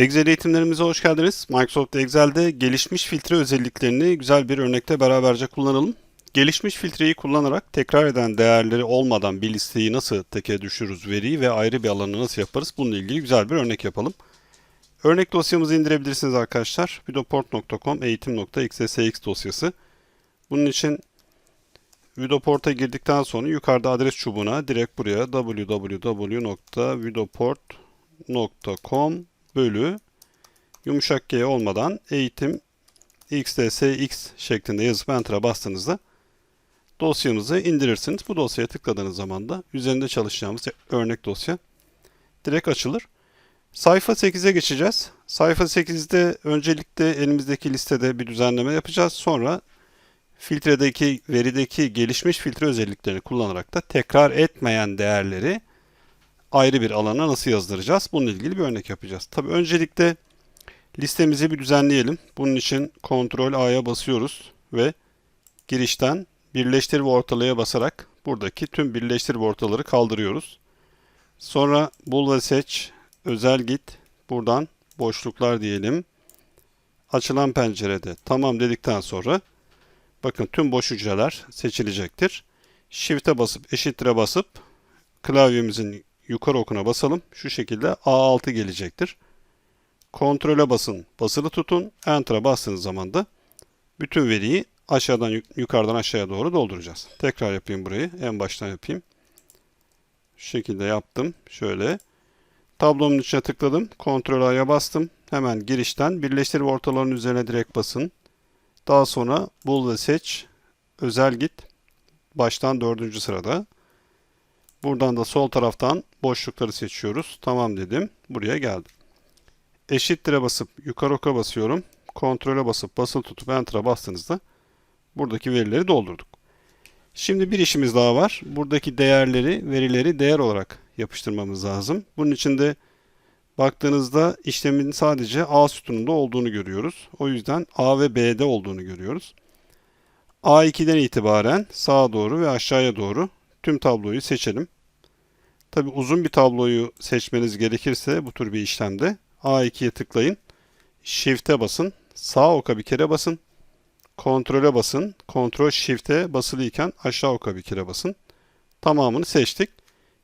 Excel eğitimlerimize hoş geldiniz. Microsoft Excel'de gelişmiş filtre özelliklerini güzel bir örnekte beraberce kullanalım. Gelişmiş filtreyi kullanarak tekrar eden değerleri olmadan bir listeyi nasıl teke düşürürüz veriyi ve ayrı bir alanı nasıl yaparız bununla ilgili güzel bir örnek yapalım. Örnek dosyamızı indirebilirsiniz arkadaşlar. videoport.com eğitim.xsx dosyası. Bunun için Videoport'a girdikten sonra yukarıda adres çubuğuna direkt buraya www.videoport.com bölü yumuşak G olmadan eğitim xdsx şeklinde yazıp enter'a bastığınızda dosyamızı indirirsiniz. Bu dosyaya tıkladığınız zaman da üzerinde çalışacağımız örnek dosya direkt açılır. Sayfa 8'e geçeceğiz. Sayfa 8'de öncelikle elimizdeki listede bir düzenleme yapacağız. Sonra filtredeki verideki gelişmiş filtre özelliklerini kullanarak da tekrar etmeyen değerleri ayrı bir alana nasıl yazdıracağız? Bununla ilgili bir örnek yapacağız. Tabii öncelikle listemizi bir düzenleyelim. Bunun için Ctrl A'ya basıyoruz ve girişten birleştir ve ortalaya basarak buradaki tüm birleştir ve ortaları kaldırıyoruz. Sonra bul ve seç, özel git. Buradan boşluklar diyelim. Açılan pencerede tamam dedikten sonra bakın tüm boş hücreler seçilecektir. Shift'e basıp eşittir'e basıp klavyemizin yukarı okuna basalım. Şu şekilde A6 gelecektir. Kontrole basın, basılı tutun. Enter'a bastığınız zaman da bütün veriyi aşağıdan yukarıdan aşağıya doğru dolduracağız. Tekrar yapayım burayı. En baştan yapayım. Şu şekilde yaptım. Şöyle. Tablomun içine tıkladım. Kontrol A'ya bastım. Hemen girişten birleştir ve ortaların üzerine direkt basın. Daha sonra bul ve seç. Özel git. Baştan dördüncü sırada. Buradan da sol taraftan boşlukları seçiyoruz. Tamam dedim. Buraya geldim. Eşittir'e basıp yukarı oka basıyorum. Kontrole basıp basılı tutup Enter'a bastığınızda buradaki verileri doldurduk. Şimdi bir işimiz daha var. Buradaki değerleri, verileri değer olarak yapıştırmamız lazım. Bunun için de baktığınızda işlemin sadece A sütununda olduğunu görüyoruz. O yüzden A ve B'de olduğunu görüyoruz. A2'den itibaren sağa doğru ve aşağıya doğru tüm tabloyu seçelim. Tabi uzun bir tabloyu seçmeniz gerekirse bu tür bir işlemde A2'ye tıklayın. Shift'e basın. Sağ oka bir kere basın. Kontrole basın. Kontrol Shift'e basılıyken aşağı oka bir kere basın. Tamamını seçtik.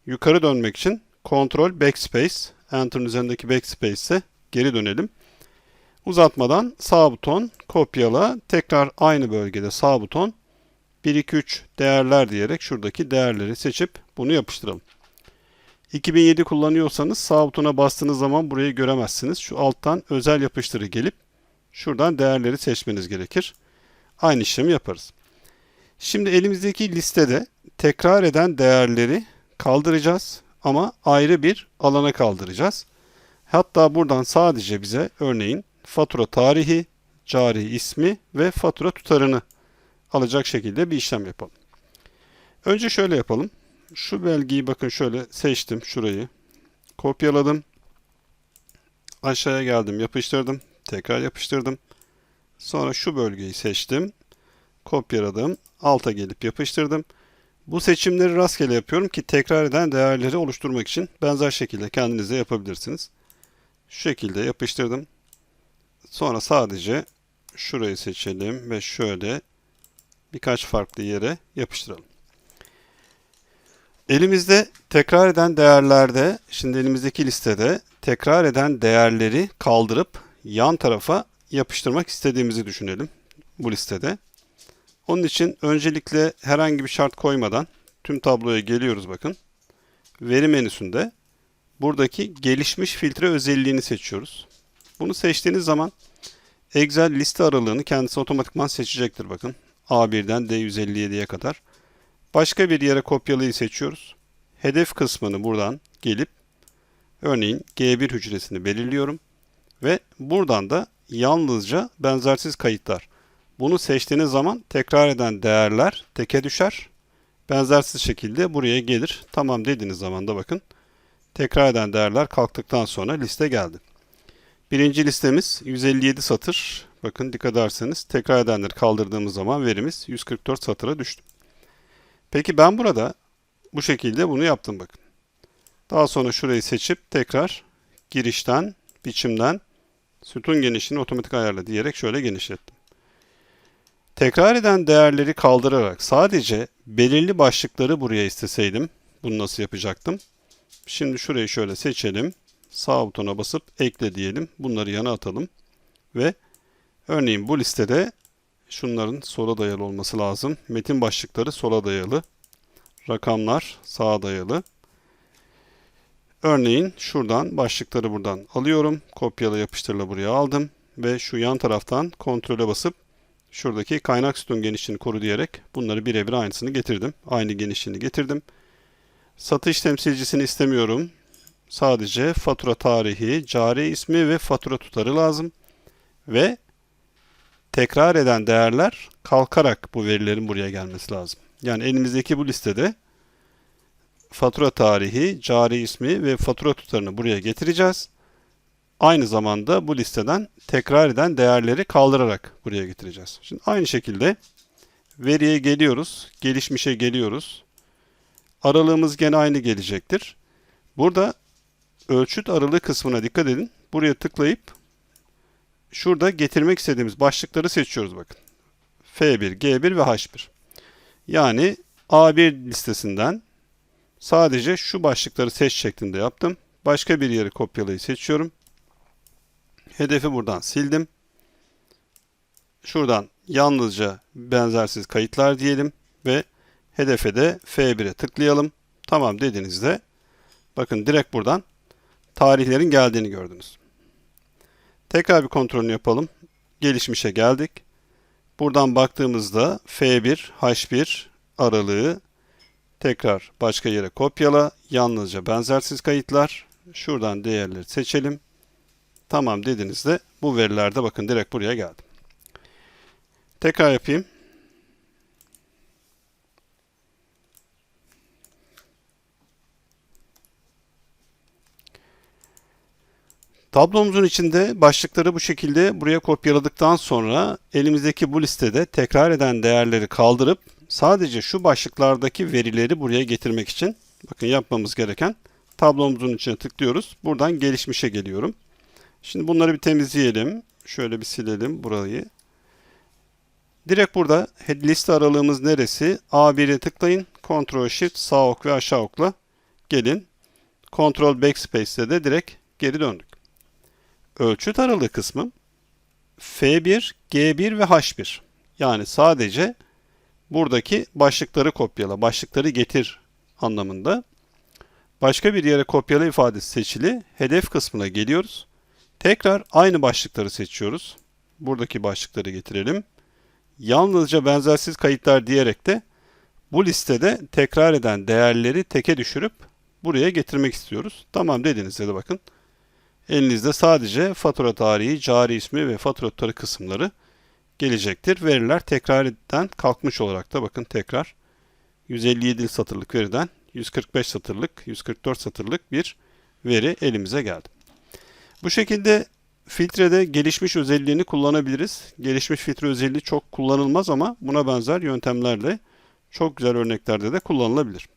Yukarı dönmek için Kontrol Backspace. Enter'ın üzerindeki Backspace'e geri dönelim. Uzatmadan sağ buton kopyala. Tekrar aynı bölgede sağ buton 1, 2, 3 değerler diyerek şuradaki değerleri seçip bunu yapıştıralım. 2007 kullanıyorsanız sağ butona bastığınız zaman burayı göremezsiniz. Şu alttan özel yapıştırı gelip şuradan değerleri seçmeniz gerekir. Aynı işlemi yaparız. Şimdi elimizdeki listede tekrar eden değerleri kaldıracağız ama ayrı bir alana kaldıracağız. Hatta buradan sadece bize örneğin fatura tarihi, cari ismi ve fatura tutarını alacak şekilde bir işlem yapalım. Önce şöyle yapalım. Şu belgeyi bakın şöyle seçtim şurayı. Kopyaladım. Aşağıya geldim yapıştırdım. Tekrar yapıştırdım. Sonra şu bölgeyi seçtim. Kopyaladım. Alta gelip yapıştırdım. Bu seçimleri rastgele yapıyorum ki tekrar eden değerleri oluşturmak için benzer şekilde kendiniz de yapabilirsiniz. Şu şekilde yapıştırdım. Sonra sadece şurayı seçelim ve şöyle birkaç farklı yere yapıştıralım. Elimizde tekrar eden değerlerde, şimdi elimizdeki listede tekrar eden değerleri kaldırıp yan tarafa yapıştırmak istediğimizi düşünelim bu listede. Onun için öncelikle herhangi bir şart koymadan tüm tabloya geliyoruz bakın. Veri menüsünde buradaki gelişmiş filtre özelliğini seçiyoruz. Bunu seçtiğiniz zaman Excel liste aralığını kendisi otomatikman seçecektir bakın. A1'den D157'ye kadar. Başka bir yere kopyalıyı seçiyoruz. Hedef kısmını buradan gelip örneğin G1 hücresini belirliyorum. Ve buradan da yalnızca benzersiz kayıtlar. Bunu seçtiğiniz zaman tekrar eden değerler teke düşer. Benzersiz şekilde buraya gelir. Tamam dediğiniz zaman da bakın tekrar eden değerler kalktıktan sonra liste geldi. Birinci listemiz 157 satır. Bakın dikkat ederseniz tekrar edenleri kaldırdığımız zaman verimiz 144 satıra düştü. Peki ben burada bu şekilde bunu yaptım bakın. Daha sonra şurayı seçip tekrar girişten, biçimden Sütun genişliğini otomatik ayarla diyerek şöyle genişlettim. Tekrar eden değerleri kaldırarak sadece belirli başlıkları buraya isteseydim bunu nasıl yapacaktım? Şimdi şurayı şöyle seçelim. Sağ butona basıp ekle diyelim. Bunları yana atalım. Ve örneğin bu listede şunların sola dayalı olması lazım. Metin başlıkları sola dayalı. Rakamlar sağa dayalı. Örneğin şuradan başlıkları buradan alıyorum. Kopyala yapıştırla buraya aldım. Ve şu yan taraftan kontrole basıp şuradaki kaynak sütun genişliğini koru diyerek bunları birebir aynısını getirdim. Aynı genişliğini getirdim. Satış temsilcisini istemiyorum. Sadece fatura tarihi, cari ismi ve fatura tutarı lazım. Ve tekrar eden değerler kalkarak bu verilerin buraya gelmesi lazım. Yani elimizdeki bu listede fatura tarihi, cari ismi ve fatura tutarını buraya getireceğiz. Aynı zamanda bu listeden tekrar eden değerleri kaldırarak buraya getireceğiz. Şimdi aynı şekilde veriye geliyoruz, gelişmişe geliyoruz. Aralığımız gene aynı gelecektir. Burada ölçüt aralığı kısmına dikkat edin. Buraya tıklayıp şurada getirmek istediğimiz başlıkları seçiyoruz bakın. F1, G1 ve H1. Yani A1 listesinden sadece şu başlıkları seç şeklinde yaptım. Başka bir yeri kopyalayı seçiyorum. Hedefi buradan sildim. Şuradan yalnızca benzersiz kayıtlar diyelim ve hedefe de F1'e tıklayalım. Tamam dediğinizde bakın direkt buradan tarihlerin geldiğini gördünüz. Tekrar bir kontrolünü yapalım. Gelişmişe geldik. Buradan baktığımızda F1, H1 aralığı tekrar başka yere kopyala. Yalnızca benzersiz kayıtlar. Şuradan değerleri seçelim. Tamam dediğinizde bu verilerde bakın direkt buraya geldi. Tekrar yapayım. Tablomuzun içinde başlıkları bu şekilde buraya kopyaladıktan sonra elimizdeki bu listede tekrar eden değerleri kaldırıp sadece şu başlıklardaki verileri buraya getirmek için bakın yapmamız gereken tablomuzun içine tıklıyoruz. Buradan gelişmişe geliyorum. Şimdi bunları bir temizleyelim. Şöyle bir silelim burayı. Direkt burada liste aralığımız neresi? A1'e tıklayın. Ctrl Shift sağ ok ve aşağı okla gelin. Ctrl Backspace'de de direkt geri döndük. Ölçüt aralığı kısmı F1, G1 ve H1. Yani sadece buradaki başlıkları kopyala, başlıkları getir anlamında. Başka bir yere kopyala ifadesi seçili. Hedef kısmına geliyoruz. Tekrar aynı başlıkları seçiyoruz. Buradaki başlıkları getirelim. Yalnızca benzersiz kayıtlar diyerek de bu listede tekrar eden değerleri teke düşürüp buraya getirmek istiyoruz. Tamam dediğinizde de bakın elinizde sadece fatura tarihi, cari ismi ve fatura tutarı kısımları gelecektir. Veriler tekrar eden kalkmış olarak da bakın tekrar 157 satırlık veriden 145 satırlık, 144 satırlık bir veri elimize geldi. Bu şekilde filtrede gelişmiş özelliğini kullanabiliriz. Gelişmiş filtre özelliği çok kullanılmaz ama buna benzer yöntemlerle çok güzel örneklerde de kullanılabilir.